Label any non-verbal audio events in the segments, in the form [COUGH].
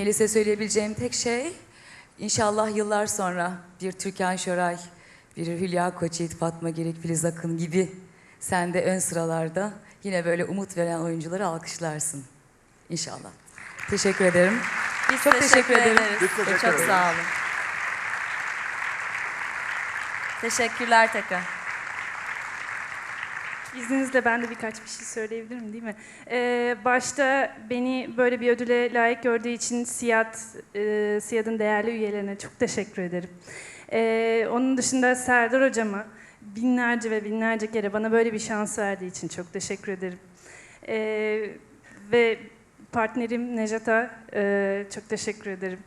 Melis'e söyleyebileceğim tek şey, inşallah yıllar sonra bir Türkan Şoray, bir Hülya Koçyiğit, Fatma Girik, Filiz Akın gibi sen de ön sıralarda yine böyle umut veren oyuncuları alkışlarsın. İnşallah. Teşekkür ederim. Biz Çok teşekkür ederim. ederiz. Biz teşekkür Çok ederiz. sağ olun. Teşekkürler tekrar. İzninizle ben de birkaç bir şey söyleyebilirim değil mi? Ee, başta beni böyle bir ödüle layık gördüğü için SİAD, e, SİAD'ın değerli üyelerine çok teşekkür ederim. Ee, onun dışında Serdar Hocama binlerce ve binlerce kere bana böyle bir şans verdiği için çok teşekkür ederim. Ee, ve partnerim Nejat'a e, çok teşekkür ederim.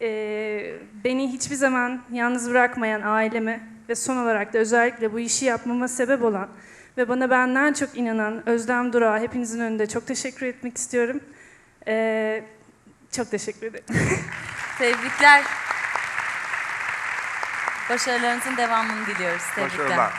Ee, beni hiçbir zaman yalnız bırakmayan aileme ve son olarak da özellikle bu işi yapmama sebep olan ve bana benden çok inanan Özlem Durağı hepinizin önünde çok teşekkür etmek istiyorum. Ee, çok teşekkür ederim. [LAUGHS] Tebrikler. Başarılarınızın devamını diliyoruz. Tebrikler. Başarılar.